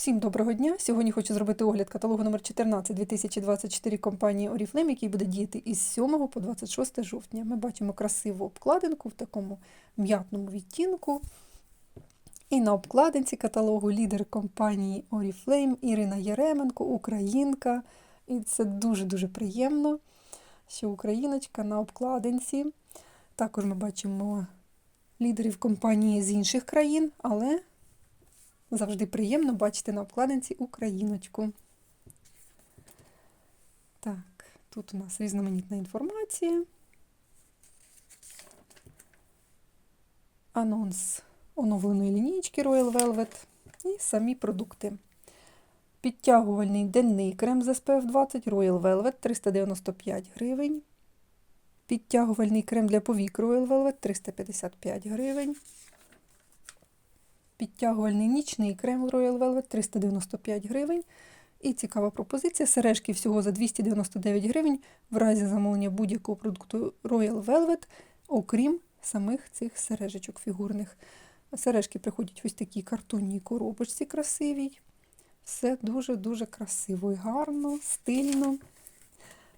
Всім доброго дня! Сьогодні хочу зробити огляд каталогу номер 14 2024 компанії Oriflame, який буде діяти із 7 по 26 жовтня. Ми бачимо красиву обкладинку в такому м'ятному відтінку. І на обкладинці каталогу лідер компанії Oriflame Ірина Єременко, українка. І це дуже-дуже приємно, що україночка на обкладинці. Також ми бачимо лідерів компанії з інших країн, але Завжди приємно бачити на обкладинці україночку. Так, тут у нас різноманітна інформація. Анонс оновленої лінійки Royal Velvet і самі продукти. Підтягувальний денний крем з SPF 20 Royal Velvet 395 гривень. Підтягувальний крем для повік Royal Velvet 355 гривень. Підтягувальний нічний крем Royal Velvet 395 гривень. І цікава пропозиція. Сережки всього за 299 гривень в разі замовлення будь-якого продукту Royal Velvet, окрім самих цих сережечок фігурних. Сережки приходять в ось такій картонній коробочці красивій. Все дуже-дуже красиво і гарно, стильно.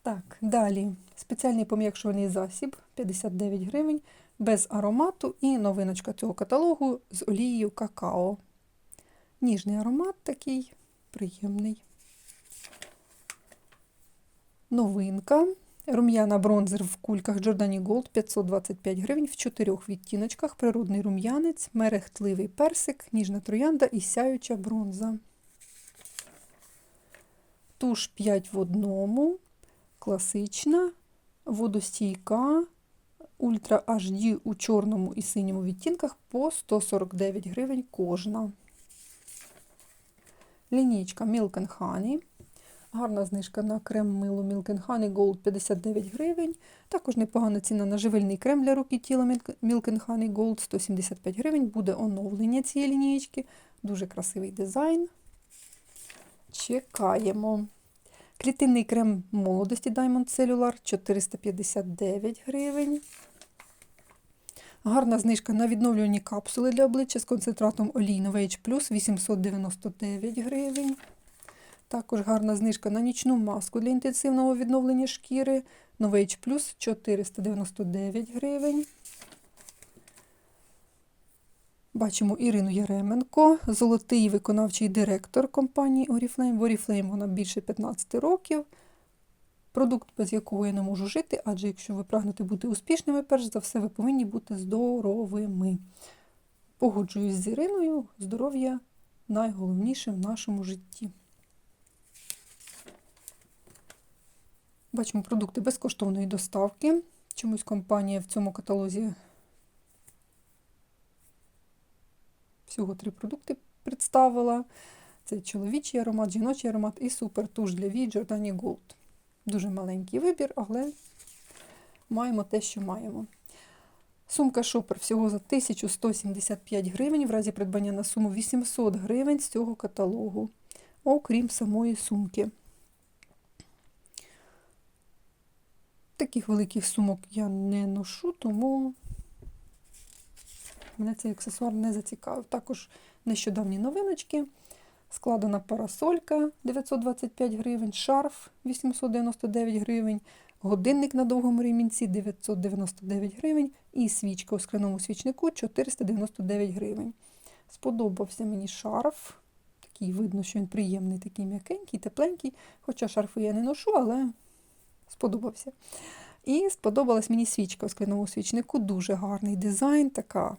Так, далі спеціальний пом'якшувальний засіб 59 гривень без аромату і новиночка цього каталогу з олією какао. Ніжний аромат такий приємний. Новинка. Рум'яна бронзер в кульках Giordani Gold 525 гривень в чотирьох відтіночках. Природний рум'янець, мерехтливий персик, ніжна троянда і сяюча бронза. Туш 5 в одному, класична, водостійка, Ультра HD у чорному і синьому відтінках по 149 гривень кожна. Лінійка Milk Honey. Гарна знижка на крем мило Milk Honey Gold 59 гривень. Також непогана ціна на живильний крем для рук і тіла Milk Honey Gold 175 гривень. Буде оновлення цієї лінійки. Дуже красивий дизайн. Чекаємо. Клітинний крем молодості Diamond Cellular 459 гривень. Гарна знижка на відновлювані капсули для обличчя з концентратом олій Novage Plus 899 гривень. Також гарна знижка на нічну маску для інтенсивного відновлення шкіри Novage Plus 499 гривень. Бачимо Ірину Яременко, золотий виконавчий директор компанії Oriflame. В Oriflame вона більше 15 років. Продукт, без якого я не можу жити, адже якщо ви прагнете бути успішними, перш за все, ви повинні бути здоровими. Погоджуюсь з Іриною, здоров'я найголовніше в нашому житті. Бачимо продукти безкоштовної доставки. Чомусь компанія в цьому каталозі всього три продукти представила. Це чоловічий аромат, жіночий аромат і супертуш для Вій Giordani Gold. Дуже маленький вибір, але маємо те, що маємо. Сумка шопер всього за 1175 гривень, в разі придбання на суму 800 гривень з цього каталогу, окрім самої сумки. Таких великих сумок я не ношу, тому мене цей аксесуар не зацікавив. Також нещодавні новиночки. Складена парасолька 925 гривень, шарф 899 гривень, годинник на довгому ремінці 999 гривень і свічка у скляному свічнику 499 гривень. Сподобався мені шарф. Такий видно, що він приємний, такий м'якенький, тепленький. Хоча шарфи я не ношу, але сподобався. І сподобалась мені свічка у скляному свічнику. Дуже гарний дизайн, така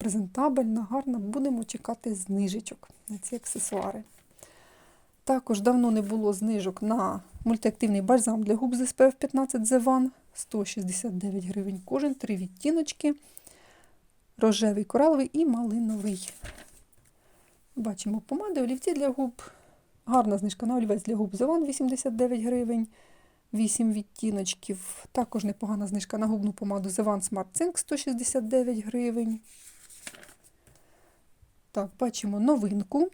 презентабельна, гарна. Будемо чекати знижечок на ці аксесуари. Також давно не було знижок на мультиактивний бальзам для губ з SPF 15 The One 169 гривень кожен, три відтіночки. Рожевий, кораловий і малиновий. Бачимо помади, олівці для губ. Гарна знижка на олівець для губ The One 89 гривень. 8 відтіночків. Також непогана знижка на губну помаду The One Smart Zinc 169 гривень. Так, бачимо новинку.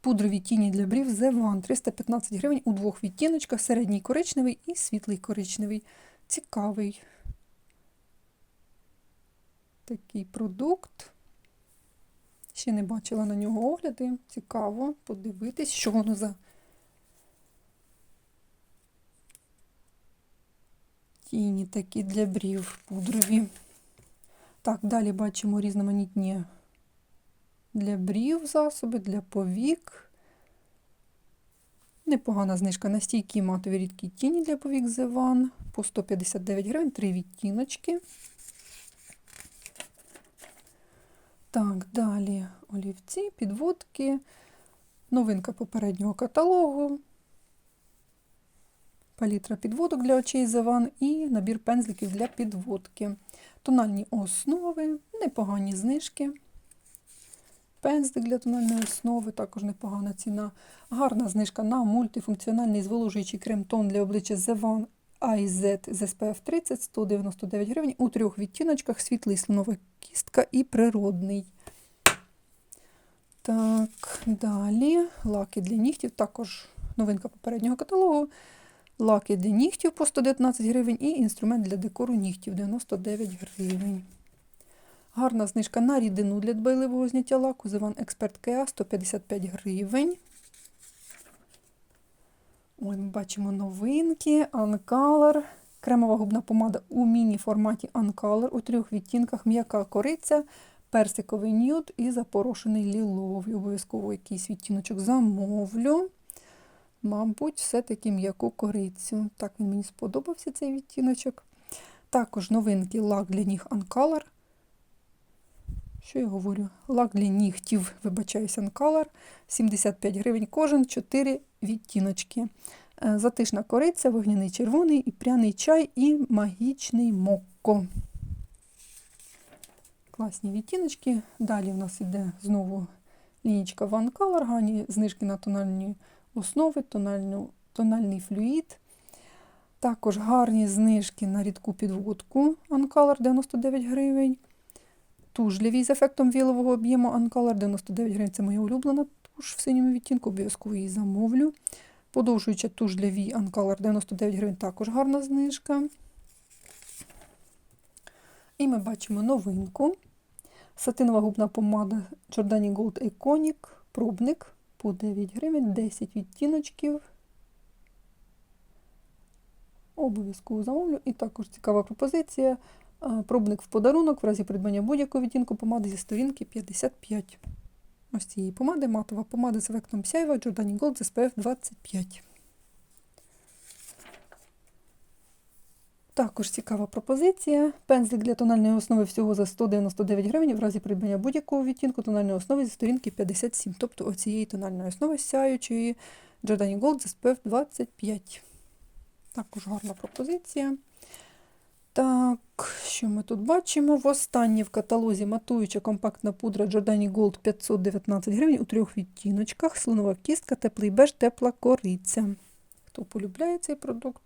Пудрові тіні для брів The One 315 гривень у двох відтіночках, середній коричневий і світлий коричневий. Цікавий такий продукт. Ще не бачила на нього огляди. Цікаво подивитись, що воно за тіні такі для брів пудрові. Так, далі бачимо різноманітні для брів засоби, для повік. Непогана знижка на стійкі матові рідкі тіні для повік One по 159 гривень, три відтіночки. Так, далі олівці, підводки, новинка попереднього каталогу, палітра підводок для очей One і набір пензликів для підводки. Тональні основи, непогані знижки. Пензлик для тональної основи, також непогана ціна. Гарна знижка на мультифункціональний зволожуючий крем-тон для обличчя The One IZ з SPF 30 199 гривень у трьох відтіночках світлий слонова кістка і природний. Так, далі лаки для нігтів, також новинка попереднього каталогу. Лаки для нігтів по 119 гривень і інструмент для декору нігтів 99 гривень. Гарна знижка на рідину для дбайливого зняття лаку Зиван Експерт Кеа 155 гривень. Ой, ми бачимо новинки. Uncolor. Кремова губна помада у міні-форматі Uncolor у трьох відтінках м'яка кориця, персиковий нюд і запорошений ліловий. Обов'язково якийсь відтіночок замовлю. Мабуть, все-таки м'яку корицю. Так, він мені сподобався цей відтіночок. Також новинки лак для ніг Uncolor. Що я говорю? Лак для нігтів, вибачаюся, Uncolor. 75 гривень кожен, 4 відтіночки. Е, Затишна кориця, вогняний червоний, і пряний чай, і магічний мокко. Класні відтіночки. Далі в нас йде знову лінічка One Color, гарні знижки на тональні основи, тональну, тональний флюїд. Також гарні знижки на рідку підводку Uncolor 99 гривень. Туш з ефектом вілового об'єму Uncolor 99 гривень. Це моя улюблена туш в синьому відтінку, обов'язково її замовлю. Подовжуюча туш для вій Uncolor 99 гривень, також гарна знижка. І ми бачимо новинку. Сатинова губна помада Giordani Gold Iconic, пробник по 9 гривень, 10 відтіночків. Обов'язково замовлю. І також цікава пропозиція. Пробник в подарунок в разі придбання будь-якого відтінку помади зі сторінки 55. Ось цієї помади, матова помада з ефектом сяйва Giordani Gold з SPF 25. Також цікава пропозиція. Пензлик для тональної основи всього за 199 гривень в разі придбання будь-якого відтінку тональної основи зі сторінки 57, тобто оцієї тональної основи сяючої Giordani Gold з SPF 25. Також гарна пропозиція. Так, що ми тут бачимо? Востаннє в каталозі матуюча компактна пудра Giordani Gold 519 гривень у трьох відтіночках. Слонова кістка, теплий беж, тепла кориця. Хто полюбляє цей продукт?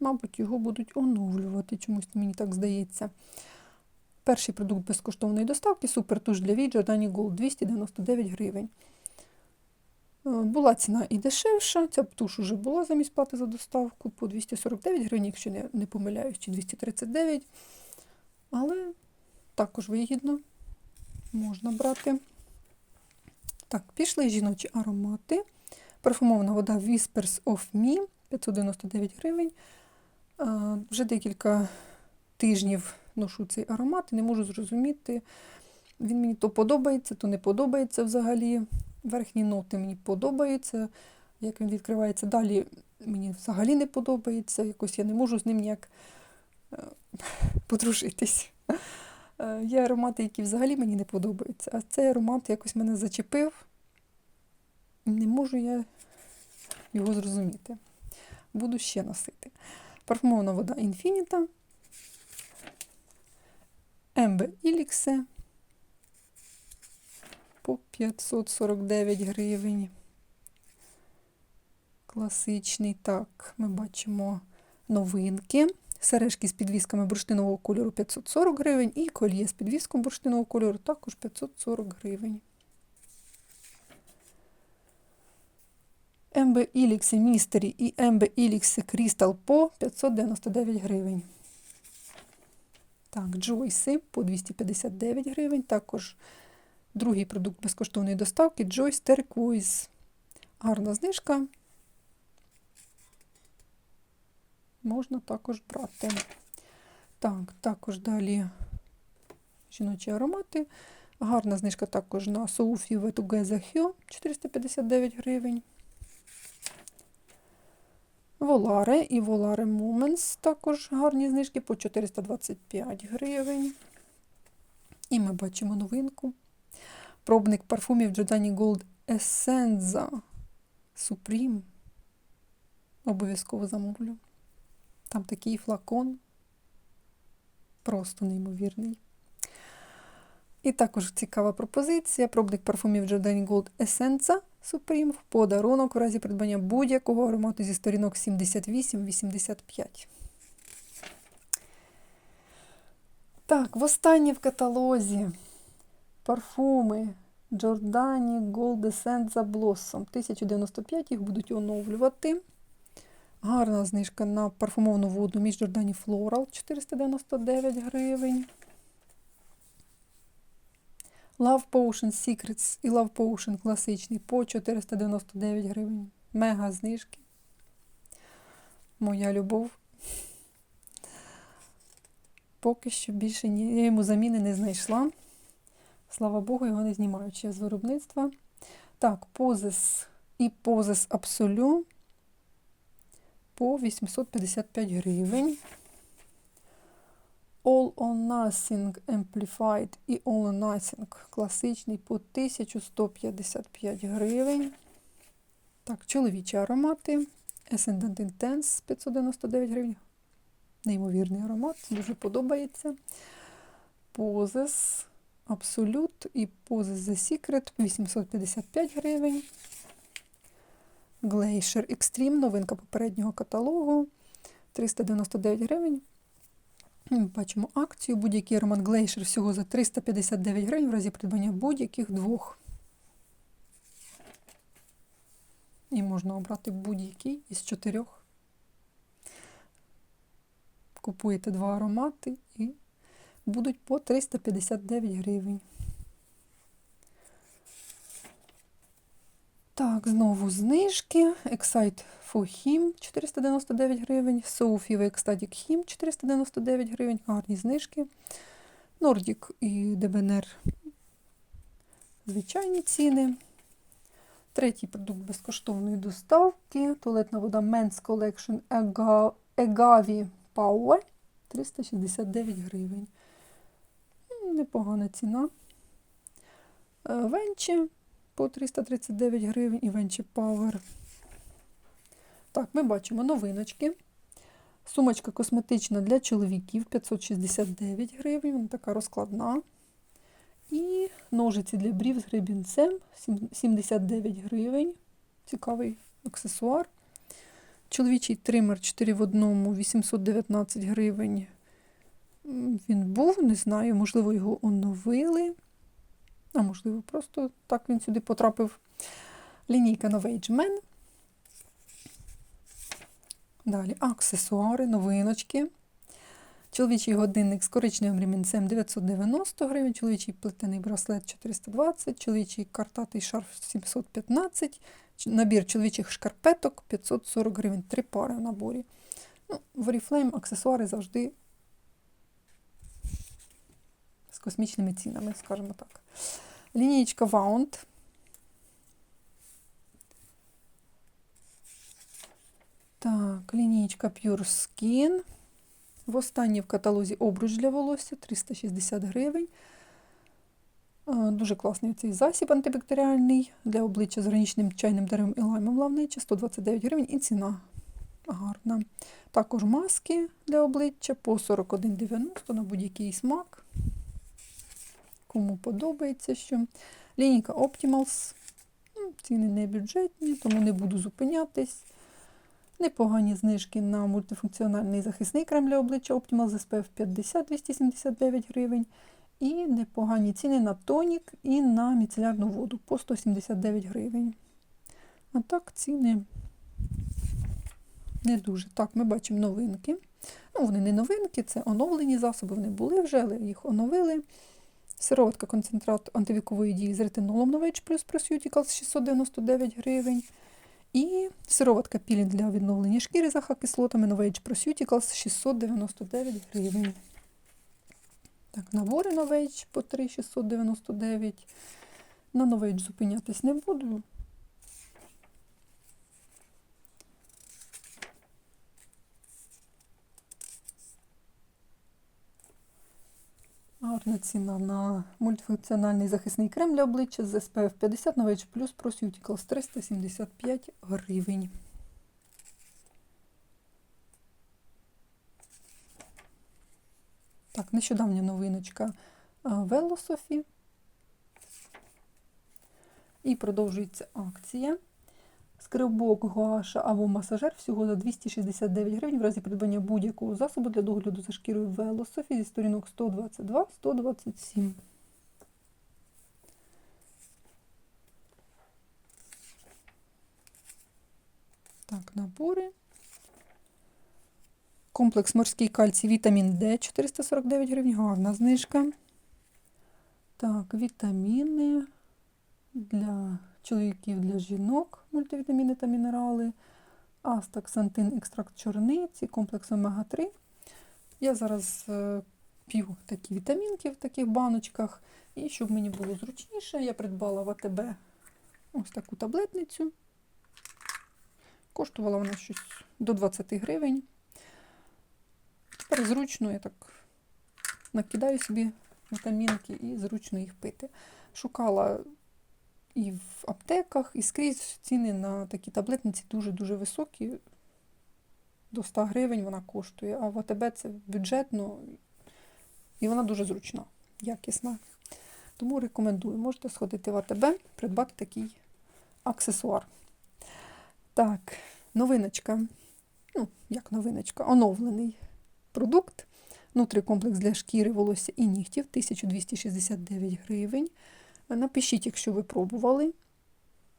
Мабуть, його будуть оновлювати, чомусь мені так здається. Перший продукт безкоштовної доставки супертуш для вій Giordani Gold 299 гривень. Е, Була ціна і дешевша, ця туш вже була замість плати за доставку по 249 гривень, якщо не, не помиляюсь, чи 239. Але також вигідно можна брати. Так, пішли жіночі аромати. Парфумована вода Whispers of Me 599 гривень. А, Вже декілька тижнів ношу цей аромат і не можу зрозуміти. Він мені то подобається, то не подобається взагалі. Верхні ноти мені подобаються, як він відкривається. Далі мені взагалі не подобається. Якось я не можу з ним ніяк е, подружитись. Е, Є аромати, які взагалі мені не подобаються. А цей аромат якось мене зачепив. Не можу я його зрозуміти. Буду ще носити. Парфумована вода Infinita. Ембе Іліксе по 549 гривень. Класичний. Так, ми бачимо новинки. Сережки з підвісками бурштинового кольору 540 гривень і кольє з підвіском бурштинового кольору також 540 гривень. Ембе Ілікси Містері і Ембе Ілікси Крістал по 599 гривень. Так, Джойси по 259 гривень. Також Другий продукт безкоштовної доставки Joyce Turquoise. Гарна знижка. Можна також брати. Так, також далі жіночі аромати. Гарна знижка також на Соуфі Ветугеза Хьо 459 гривень. Воларе і Воларе Moments також гарні знижки по 425 гривень. І ми бачимо новинку. Пробник парфумів Giordani Gold Essenza Supreme. Обов'язково замовлю. Там такий флакон. Просто неймовірний. І також цікава пропозиція. Пробник парфумів Giordani Gold Essenza Supreme в подарунок в разі придбання будь-якого аромату зі сторінок 78-85. Так, востаннє в каталозі парфуми Giordani Gold Essenza Blossom 1095, їх будуть оновлювати. Гарна знижка на парфумовну воду між Giordani Floral 499 гривень. Love Potion Secrets і Love Potion класичний по 499 гривень. Мега знижки. Моя любов. Поки що більше ні. Я йому заміни не знайшла. Слава Богу, його не знімають ще з виробництва. Так, Позис і Позис Absolu по 855 гривень. All or Nothing Amplified і All or Nothing класичний по 1155 гривень. Так, чоловічі аромати. Ascendant Intense 599 гривень. Неймовірний аромат, дуже подобається. Позис Absolute і Позис The Secret 855 гривень. Glacier Extreme, новинка попереднього каталогу 399 гривень. Бачимо акцію. Будь-який аромат Glacier всього за 359 гривень в разі придбання будь-яких двох. І можна обрати будь-який із чотирьох. Купуєте два аромати і будуть по 359 гривень. Так, знову знижки. Excite for Him 499 гривень. Sophie Ecstatic Him 499 гривень. Гарні знижки. Nordic і DBNR звичайні ціни. Третій продукт безкоштовної доставки. Туалетна вода Men's Collection Egavi Power 369 гривень. Непогана ціна. Е, Венчі по 339 гривень і Венчі Power. Так, ми бачимо новиночки. Сумочка косметична для чоловіків 569 гривень, вона така розкладна. І ножиці для брів з гребінцем 79 гривень. Цікавий аксесуар. Чоловічий тример 4 в одному 819 гривень. Він був, не знаю, можливо, його оновили. А можливо, просто так він сюди потрапив. Лінійка Novage Men. Далі аксесуари, новиночки. Чоловічий годинник з коричневим ремінцем 990 гривень, чоловічий плетений браслет 420, чоловічий картатий шарф 715, набір чоловічих шкарпеток 540 гривень, три пари в наборі. Ну, в Oriflame аксесуари завжди з космічними цінами, скажімо так. Лінієчка Wound. Так, лінієчка Pure Skin. В останній в каталозі обруч для волосся 360 гривень. Е, Дуже класний цей засіб антибактеріальний для обличчя з органічним чайним деревом і лаймом лавнича 129 гривень і ціна гарна. Також маски для обличчя по 41,90 на будь-який смак. Кому подобається що. Лінійка Optimals. Ну, Ціни не бюджетні, тому не буду зупинятись. Непогані знижки на мультифункціональний захисний крем для обличчя Optimal SPF 50 279 гривень. І непогані ціни на тонік і на міцелярну воду по 179 гривень. А так ціни не дуже. Так, ми бачимо новинки. Ну, вони не новинки, це оновлені засоби, вони були вже, але їх оновили. Сироватка концентрат антивікової дії з ретинолом Novage Plus Proseuticals 699 гривень. І сироватка пілінг для відновлення шкіри з ахокислотами Novage Proseuticals 699 гривень. Так, набори Novage по 3,699. На Novage зупинятись не буду. Гарна ціна на мультифункціональний захисний крем для обличчя з SPF 50 Novage Plus Proseuticals 375 гривень. Так, нещодавня новиночка Велософі. І продовжується акція. Скрибок, гуаша або масажер всього за 269 гривень в разі придбання будь-якого засобу для догляду за шкірою Велософі зі сторінок 122-127. Так, набори. Комплекс морський кальцій, вітамін Д 449 гривень, гарна знижка. Так, вітаміни для чоловіків, для жінок, мультивітаміни та мінерали. Астаксантин, екстракт чорниці, комплекс омега-3. Я зараз е, п'ю такі вітамінки в таких баночках. І щоб мені було зручніше, я придбала в АТБ ось таку таблетницю. Коштувала вона щось до 20 гривень. Тепер зручно я так накидаю собі вітамінки і зручно їх пити. Шукала і в аптеках, і скрізь ціни на такі таблетниці дуже-дуже високі. До 100 гривень вона коштує, а в АТБ це бюджетно і вона дуже зручна, якісна. Тому рекомендую, можете сходити в АТБ, придбати такий аксесуар. Так, новиночка. Ну, як новиночка, оновлений продукт. Нутрикомплекс для шкіри, волосся і нігтів 1269 гривень. Напишіть, якщо ви пробували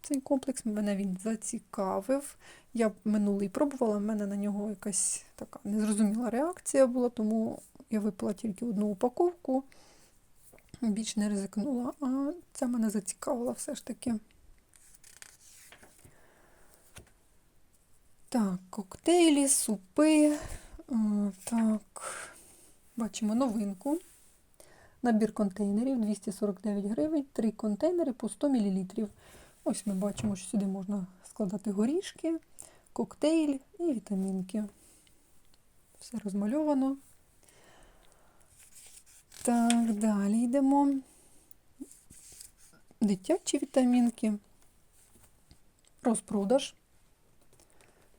цей комплекс, мене він зацікавив. Я минулий пробувала, в мене на нього якась така незрозуміла реакція була, тому я випила тільки одну упаковку, більш не ризикнула, а ця мене зацікавила все ж таки. Так, коктейлі, супи. Так, бачимо новинку. Набір контейнерів 249 гривень, 3 контейнери по 100 мл. Ось ми бачимо, що сюди можна складати горішки, коктейль і вітамінки. Все розмальовано. Так, далі йдемо. Дитячі вітамінки. Розпродаж.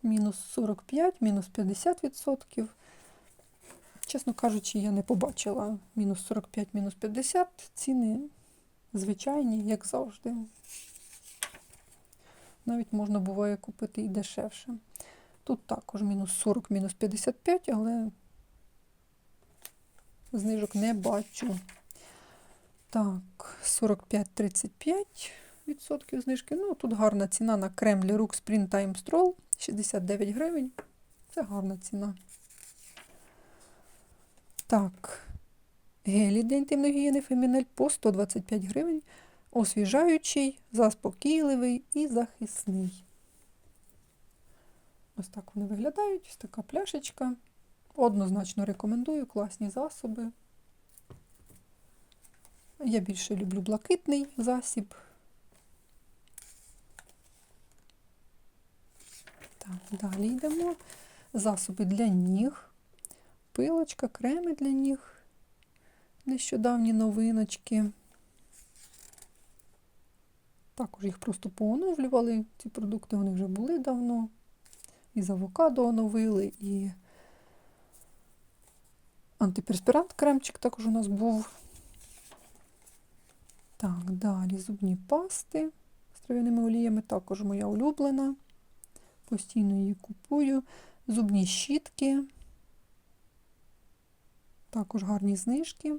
Мінус 45, мінус 50%. Чесно кажучи, я не побачила мінус 45, мінус 50. Ціни звичайні, як завжди. Навіть можна буває купити і дешевше. Тут також мінус 40, мінус 55, але знижок не бачу. Так, 45-35% знижки. Ну, тут гарна ціна на крем для рук Sprint Time Stroll 69 гривень. Це гарна ціна. Так, гелі для інтимної гігієни Фемінель по 125 гривень. Освіжаючий, заспокійливий і захисний. Ось так вони виглядають. Ось така пляшечка. Однозначно рекомендую класні засоби. Я більше люблю блакитний засіб. Так, далі йдемо. Засоби для ніг пилочка, креми для них. Нещодавні новиночки. Також їх просто пооновлювали. Ці продукти вони вже були давно. І з авокадо оновили, і антиперспірант кремчик також у нас був. Так, далі зубні пасти з трав'яними оліями, також моя улюблена. Постійно її купую. Зубні щітки. Також гарні знижки.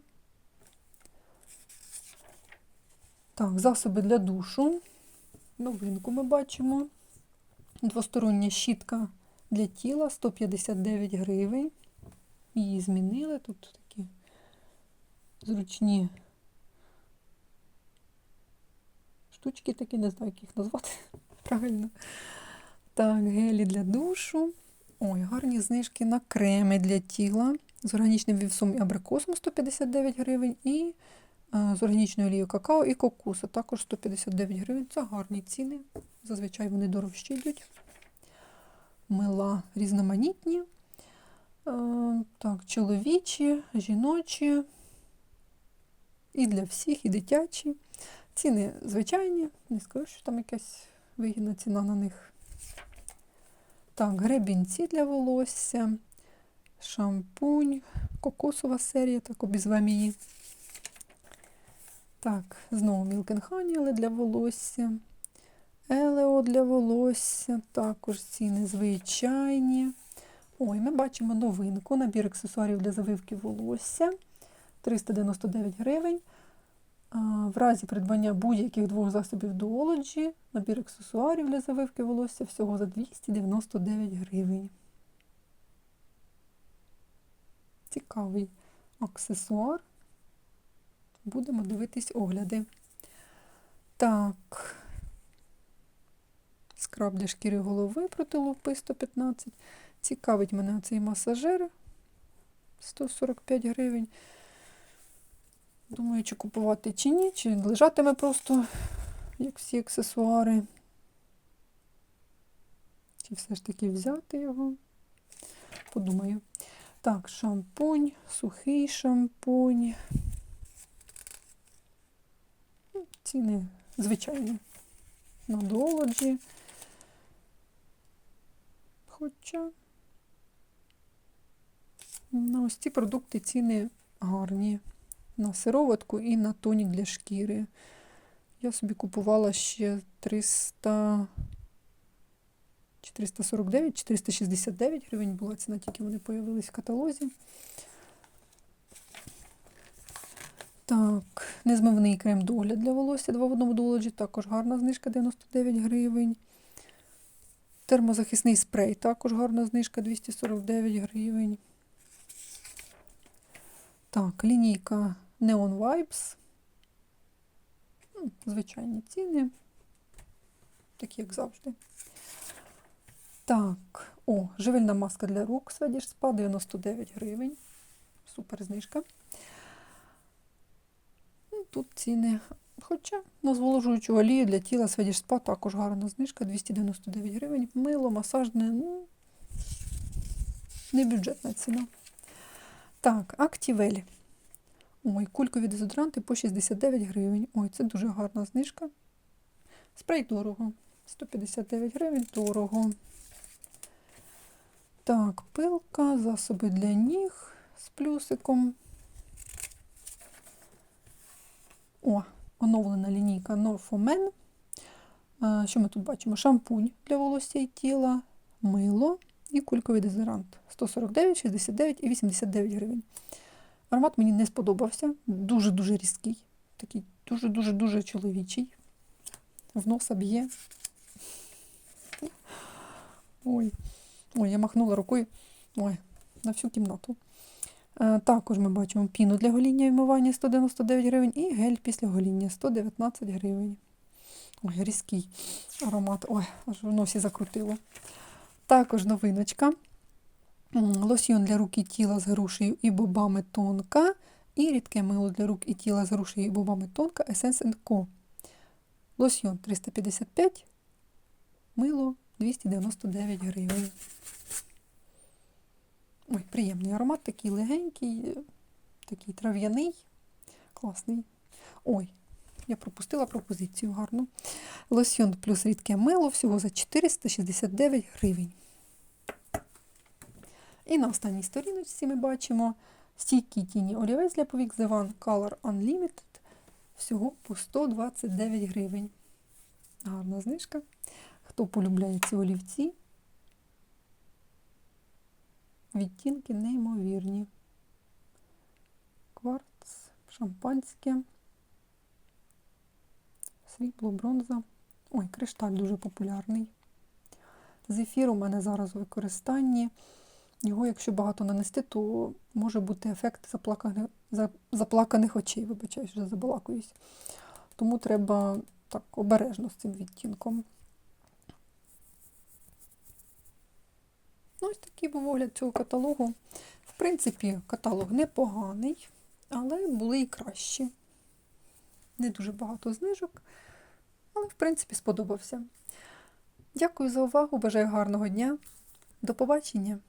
Так, засоби для душу. Новинку ми бачимо. Двостороння щітка для тіла 159 гривень. Її змінили. Тут такі зручні штучки такі, не знаю, як їх назвати правильно. Так, гелі для душу. Ой, гарні знижки на креми для тіла з органічним вівсом і абрикосом 159 гривень, і е, з органічною олією какао і кокуса також 159 гривень. Це гарні ціни. Зазвичай вони дорожчі йдуть. Мила різноманітні. Е, так, чоловічі, жіночі. І для всіх, і дитячі. Ціни звичайні, не скажу, що там якась вигідна ціна на них. Так, гребінці для волосся, шампунь, кокосова серія, так обізвемо її. Так, знову Honey, але для волосся. Елео для волосся, також ціни звичайні. Ой, ми бачимо новинку. Набір аксесуарів для завивки волосся 399 гривень. В разі придбання будь-яких двох засобів Duology, набір аксесуарів для завивки волосся всього за 299 гривень. Цікавий аксесуар. Будемо дивитись огляди. Так. Скраб для шкіри голови проти лупи 115. Цікавить мене цей масажер 145 гривень. Думаю, чи купувати чи ні, чи лежатиме просто, як всі аксесуари. Чи все ж таки взяти його? Подумаю. Так, шампунь, сухий шампунь. Ну, Ціни звичайні. На долоджі. Хоча на ось ці продукти ціни гарні на сироватку і на тонік для шкіри. Я собі купувала ще 300 449, 469 гривень була ціна, тільки вони появились в каталозі. Так, незмивний крем догляд для волосся 2 в одному долоджі, також гарна знижка 99 гривень. Термозахисний спрей, також гарна знижка 249 гривень. Так, лінійка Neon Vibes. Ну, Звичайні ціни. Такі, як завжди. Так, о, живильна маска для рук Spa 99 гривень. Супер знижка. Ну, Тут ціни. Хоча на зволожуючу олію для тіла Spa також гарна знижка 299 гривень. Мило, масажне, ну, не бюджетна ціна. Так, Актівель. Ой, кулькові дезодоранти по 69 гривень. Ой, це дуже гарна знижка. Спрей дорого. 159 гривень дорого. Так, пилка, засоби для ніг з плюсиком. О, оновлена лінійка Norfomen. Що ми тут бачимо? Шампунь для волосся і тіла, мило і кульковий дезодорант. 149, 69 і 89 гривень. Аромат мені не сподобався. Дуже-дуже різкий. Такий дуже-дуже-дуже чоловічий. В носа б'є. Ой. Ой, я махнула рукою Ой, на всю кімнату. Е, також ми бачимо піну для гоління і вмивання 199 гривень і гель після гоління 119 гривень. Ой, різкий аромат. Ой, аж в носі закрутило. Також новиночка. Лосьйон для рук і тіла з грушею і бобами тонка. І рідке мило для рук і тіла з грушею і бобами тонка Essence Co. Лосьйон 355, мило 299 гривень. Ой, приємний аромат, такий легенький, такий трав'яний, класний. Ой, я пропустила пропозицію гарну. Лосьйон плюс рідке мило всього за 469 гривень. І на останній сторіночці ми бачимо стійкий тіні олівець для повік The Color Unlimited всього по 129 гривень. Гарна знижка. Хто полюбляє ці олівці? Відтінки неймовірні. Кварц, шампанське, срібло, бронза. Ой, кришталь дуже популярний. Зефір у мене зараз у використанні. Його, якщо багато нанести, то може бути ефект заплаканих, заплаканих очей. Вибачаю, що забалакуюсь. Тому треба так обережно з цим відтінком. Ось такий був огляд цього каталогу. В принципі, каталог непоганий, але були і кращі. Не дуже багато знижок, але, в принципі, сподобався. Дякую за увагу, бажаю гарного дня. До побачення!